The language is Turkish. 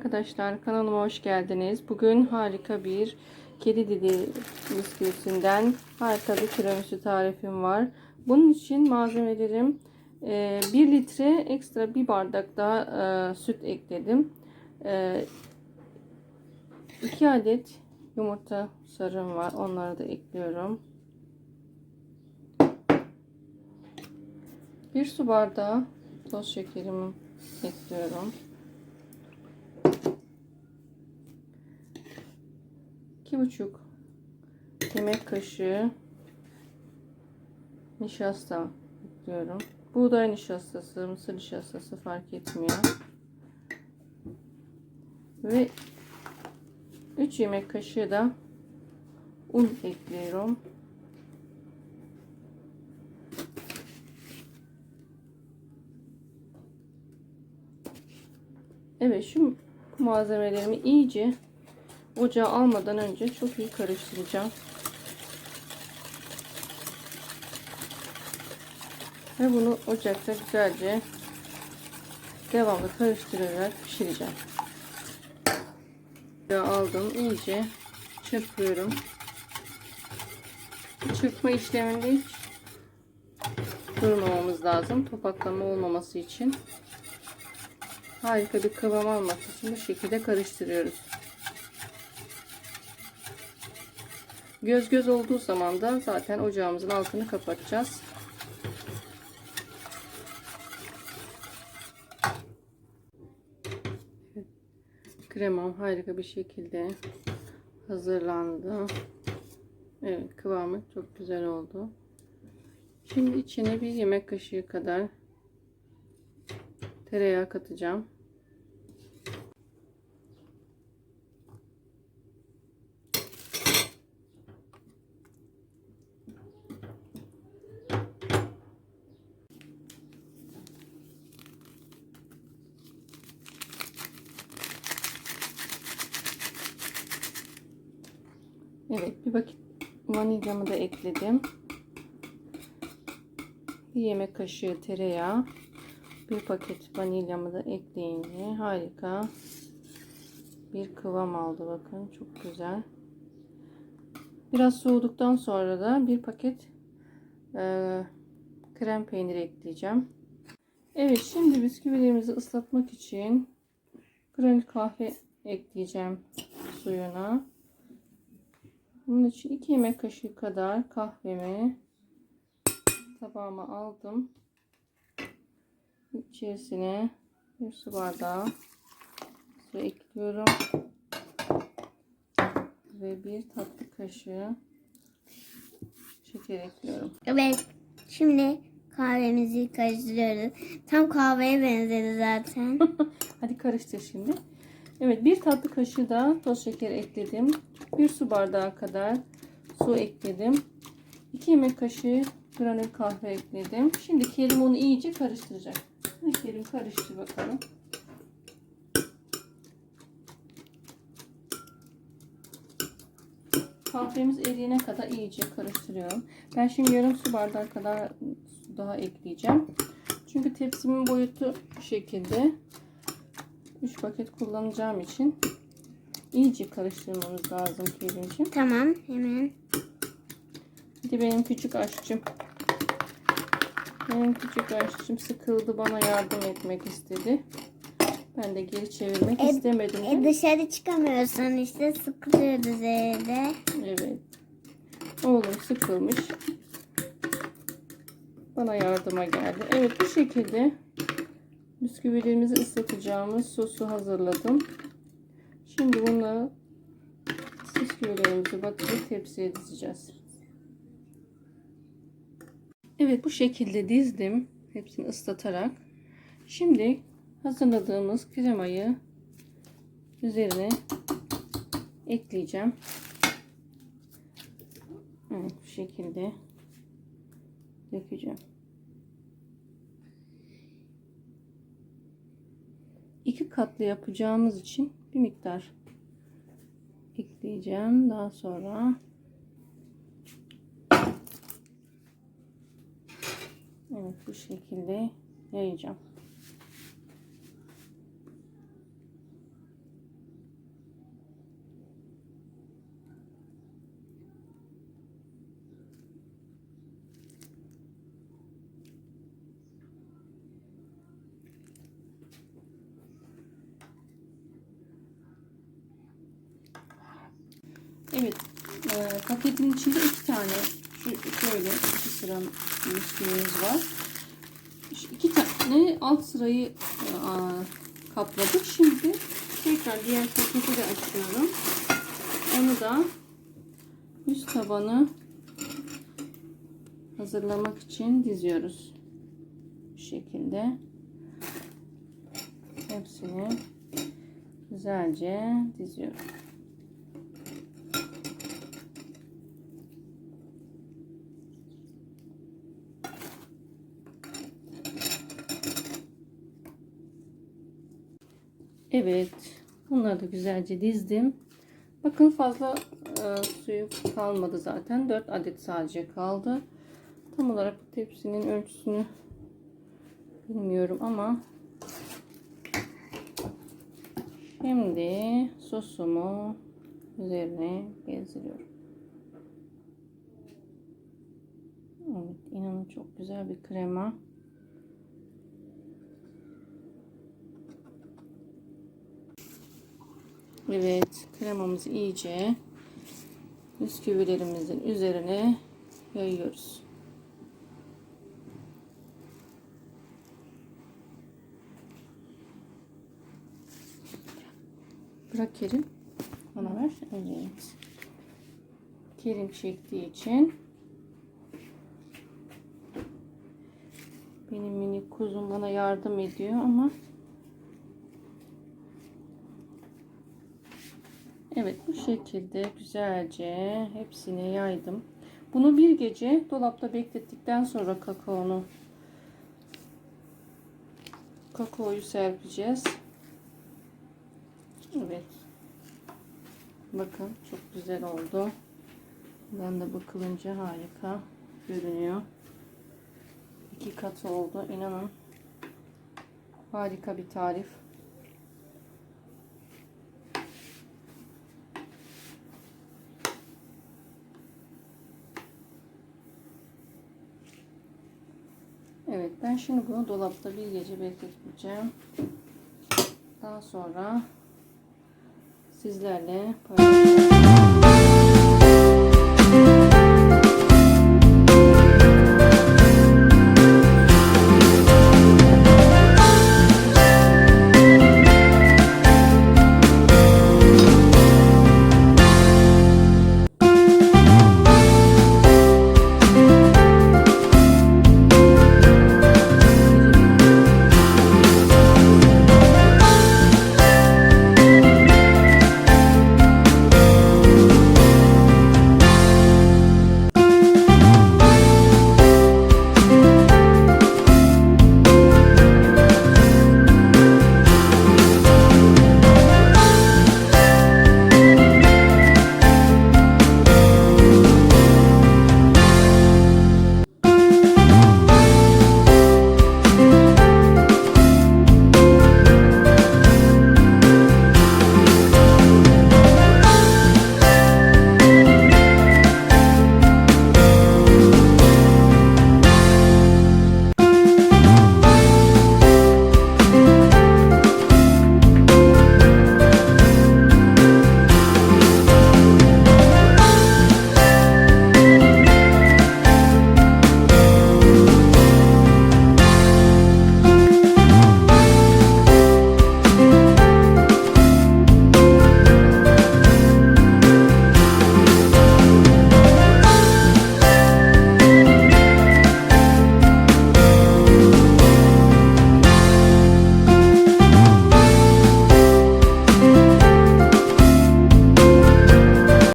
arkadaşlar kanalıma hoş geldiniz. Bugün harika bir kedi dili bisküvisinden harika bir tiramisu tarifim var. Bunun için malzemelerim 1 litre ekstra bir bardak daha e, süt ekledim. 2 adet yumurta sarım var. Onları da ekliyorum. 1 su bardağı toz şekerimi ekliyorum. 2,5 yemek kaşığı nişasta ekliyorum. Buğday nişastası, mısır nişastası fark etmiyor. Ve 3 yemek kaşığı da un ekliyorum. Evet şu malzemelerimi iyice ocağa almadan önce çok iyi karıştıracağım. Ve bunu ocakta güzelce devamlı karıştırarak pişireceğim. Aldım iyice çırpıyorum. Çırpma işleminde hiç durmamamız lazım. Topaklama olmaması için. Harika bir kıvam alması için bu şekilde karıştırıyoruz. Göz göz olduğu zaman da zaten ocağımızın altını kapatacağız. Kremam harika bir şekilde hazırlandı. Evet kıvamı çok güzel oldu. Şimdi içine bir yemek kaşığı kadar tereyağı katacağım. Evet bir paket vanilyamı da ekledim. Bir yemek kaşığı tereyağı. Bir paket vanilyamı da ekleyince harika bir kıvam aldı bakın çok güzel. Biraz soğuduktan sonra da bir paket e, krem peyniri ekleyeceğim. Evet şimdi bisküvilerimizi ıslatmak için granül kahve ekleyeceğim suyuna. Bunun için 2 yemek kaşığı kadar kahvemi tabağıma aldım. İçerisine bir su bardağı su ekliyorum. Ve bir tatlı kaşığı şeker ekliyorum. Evet. Şimdi kahvemizi karıştırıyoruz. Tam kahveye benzedi zaten. Hadi karıştır şimdi. Evet bir tatlı kaşığı da toz şeker ekledim. Bir su bardağı kadar su ekledim. 2 yemek kaşığı granül kahve ekledim. Şimdi Kerim onu iyice karıştıracak. Kerim karıştır bakalım. Kahvemiz eriyene kadar iyice karıştırıyorum. Ben şimdi yarım su bardağı kadar su daha ekleyeceğim. Çünkü tepsimin boyutu bu şekilde. 3 paket kullanacağım için iyice karıştırmamız lazım Kerimciğim. tamam hemen. Hadi benim küçük aşçım. Benim küçük aşçım sıkıldı bana yardım etmek istedi. Ben de geri çevirmek E, istemedim. E, dışarı çıkamıyorsun işte sıkılıyoruz evde. Evet. Oğlum sıkılmış. Bana yardıma geldi. Evet bu şekilde bisküvilerimizi ıslatacağımız sosu hazırladım. Şimdi bunu bisküvilerimizi batırıp tepsiye dizeceğiz. Evet bu şekilde dizdim. Hepsini ıslatarak. Şimdi hazırladığımız kremayı üzerine ekleyeceğim. Evet bu şekilde dökeceğim. İki katlı yapacağımız için bir miktar ekleyeceğim. Daha sonra Evet bu şekilde yayacağım. Evet. E, paketin içinde iki tane şu şöyle iki sıra bisküvimiz var. Şu iki tane alt sırayı e, a, kapladık. Şimdi tekrar diğer paketi de açıyorum. Onu da üst tabanı hazırlamak için diziyoruz. Bu şekilde hepsini güzelce diziyorum. Evet. Bunları da güzelce dizdim. Bakın fazla e, suyu kalmadı zaten. 4 adet sadece kaldı. Tam olarak tepsinin ölçüsünü bilmiyorum ama şimdi sosumu üzerine gezdiriyorum. Evet, inanın çok güzel bir krema. Evet, kremamızı iyice bisküvilerimizin üzerine yayıyoruz. Bırak Kerim. Bana ver. Evet. Kerim çektiği için benim minik kuzum bana yardım ediyor ama Evet bu şekilde güzelce hepsini yaydım. Bunu bir gece dolapta beklettikten sonra kakaonu kakaoyu serpeceğiz. Evet. Bakın çok güzel oldu. Ben de bakılınca harika görünüyor. İki katı oldu. İnanın. Harika bir tarif. Evet ben şimdi bunu dolapta bir gece bekleteceğim. Daha sonra sizlerle paylaşacağım.